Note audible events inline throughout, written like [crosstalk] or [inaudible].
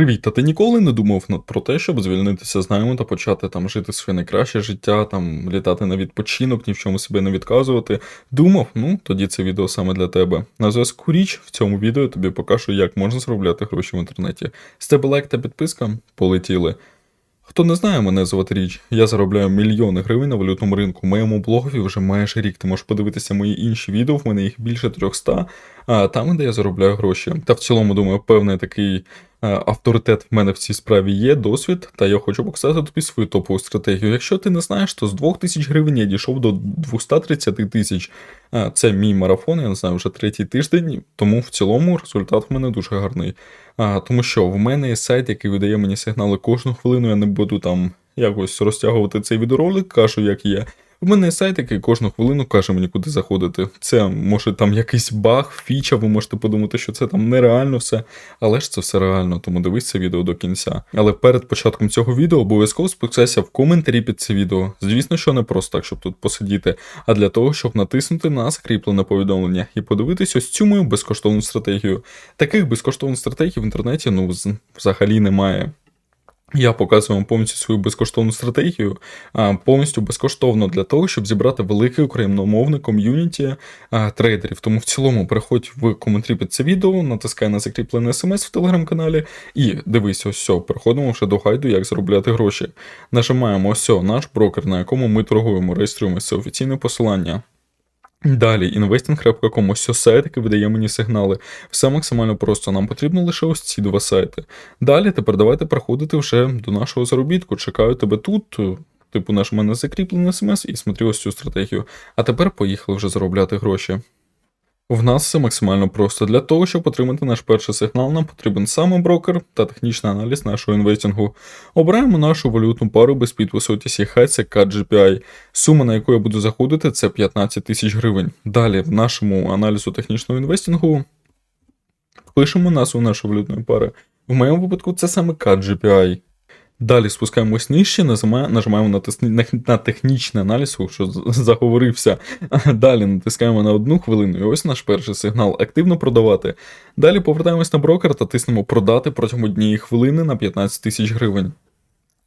Привіт, та ти ніколи не думав про те, щоб звільнитися з найму та почати там жити своє найкраще життя, там літати на відпочинок, ні в чому себе не відказувати. Думав, ну тоді це відео саме для тебе. На зв'язку річ в цьому відео тобі покажу, як можна заробляти гроші в інтернеті. З тебе лайк та підписка полетіли. Хто не знає, мене звати Річ. Я заробляю мільйони гривень на валютному ринку. Моєму блогові вже майже рік. Ти можеш подивитися мої інші відео, в мене їх більше 300, а там, де я заробляю гроші. Та в цілому, думаю, певний такий авторитет в мене в цій справі є, досвід, та я хочу показати тобі свою топову стратегію. Якщо ти не знаєш, то з 2000 гривень я дійшов до 230 тисяч. Е, Це мій марафон, я не знаю, вже третій тиждень, тому в цілому результат в мене дуже гарний. Тому що в мене є сайт, який видає мені сигнали кожну хвилину. Я не буду там якось розтягувати цей відеоролик, кажу, як є. В мене є сайт, який кожну хвилину каже мені, куди заходити. Це може там якийсь баг, фіча, ви можете подумати, що це там нереально все, але ж це все реально, тому дивись це відео до кінця. Але перед початком цього відео обов'язково спускайся в коментарі під це відео. Звісно, що не просто так, щоб тут посидіти, а для того, щоб натиснути на закріплене повідомлення і подивитись ось цю мою безкоштовну стратегію. Таких безкоштовних стратегій в інтернеті ну взагалі немає. Я показую вам повністю свою безкоштовну стратегію, повністю безкоштовно для того, щоб зібрати велике україномовне ком'юніті трейдерів. Тому в цілому переходь в коментарі під це відео, натискай на закріплене смс в телеграм-каналі і дивись, ось все, переходимо вже до гайду, як заробляти гроші. Нажимаємо ось наш брокер, на якому ми торгуємо, реєструємося, офіційне посилання. Далі, investing.com, ось це сайт, видає мені сигнали. Все максимально просто. Нам потрібно лише ось ці два сайти. Далі тепер давайте приходити вже до нашого заробітку. Чекаю тебе тут. Типу, наш мене закріплений смс і смотрю ось цю стратегію. А тепер поїхали вже заробляти гроші. В нас все максимально просто. Для того, щоб отримати наш перший сигнал, нам потрібен саме брокер та технічний аналіз нашого інвестингу. Обираємо нашу валютну пару без підпису High, це CAD-GPI. Сума, на яку я буду заходити, це 15 тисяч гривень. Далі в нашому аналізу технічного інвестингу пишемо назву нашої валютної пари. В моєму випадку це саме CAD-GPI. Далі спускаємось нижче, нажимаємо, на, на технічний аналіз, що заговорився. [laughs] Далі натискаємо на одну хвилину, і ось наш перший сигнал активно продавати. Далі повертаємось на брокер та тиснемо продати протягом однієї хвилини на 15 тисяч гривень.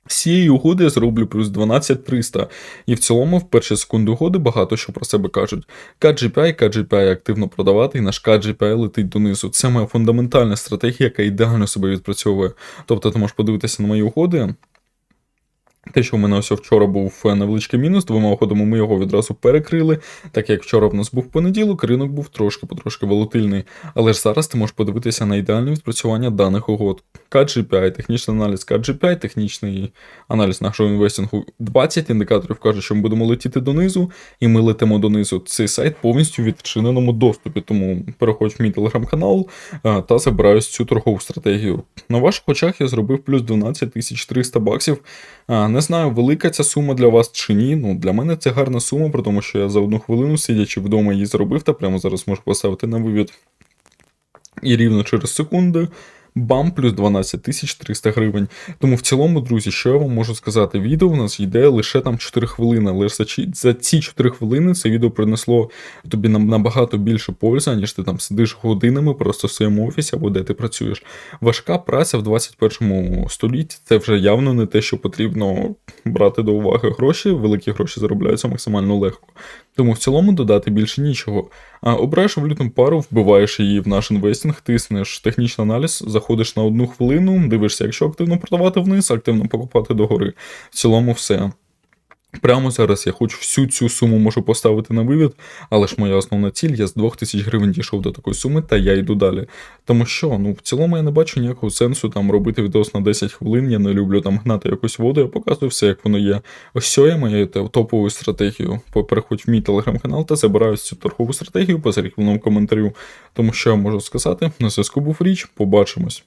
З цієї угоди я зроблю плюс 12300, і в цілому в перші секунди угоди багато що про себе кажуть. KGPI, KGPI активно продавати, і наш KGPI летить донизу. Це моя фундаментальна стратегія, яка ідеально себе відпрацьовує. Тобто ти можеш подивитися на мої угоди. Те, що в мене ось вчора був е, невеличкий мінус, двома уходами ми його відразу перекрили, так як вчора в нас був понеділок, ринок був трошки потрошки волатильний. Але ж зараз ти можеш подивитися на ідеальне відпрацювання даних угод. KGPI, технічний аналіз KGPI, технічний аналіз нашого інвестингу. 20 індикаторів кажуть, що ми будемо летіти донизу, і ми летимо донизу. Цей сайт повністю в відчиненому доступі, тому переходь в мій телеграм-канал е, та забираю цю торгову стратегію. На ваших очах я зробив плюс 12 300 баксів. Не знаю, велика ця сума для вас чи ні. Ну, для мене це гарна сума, при тому що я за одну хвилину, сидячи вдома, її зробив, та прямо зараз можу поставити на вивід. І рівно через секунду. Бам, плюс 12 300 гривень. Тому в цілому, друзі, що я вам можу сказати? Відео у нас йде лише там 4 хвилини, ж за, ці 4 хвилини це відео принесло тобі набагато більше пользу, ніж ти там сидиш годинами просто в своєму офісі або де ти працюєш. Важка праця в 21 столітті це вже явно не те, що потрібно брати до уваги гроші. Великі гроші заробляються максимально легко. Тому в цілому додати більше нічого. А обираєш валютну пару, вбиваєш її в наш інвестинг, тиснеш технічний аналіз, заходиш на одну хвилину, дивишся, якщо активно продавати вниз, активно покупати догори. В цілому все. Прямо зараз я хоч всю цю суму можу поставити на вивід, але ж моя основна ціль, я з 2000 гривень дійшов до такої суми, та я йду далі. Тому що, ну, в цілому я не бачу ніякого сенсу там робити відос на 10 хвилин, я не люблю там гнати якусь воду, я показую все, як воно є. Ось що я маю топову стратегію. Переходь в мій телеграм-канал та забираю цю торгову стратегію по закріпленому коментарю. Тому що я можу сказати, на зв'язку був річ, побачимось.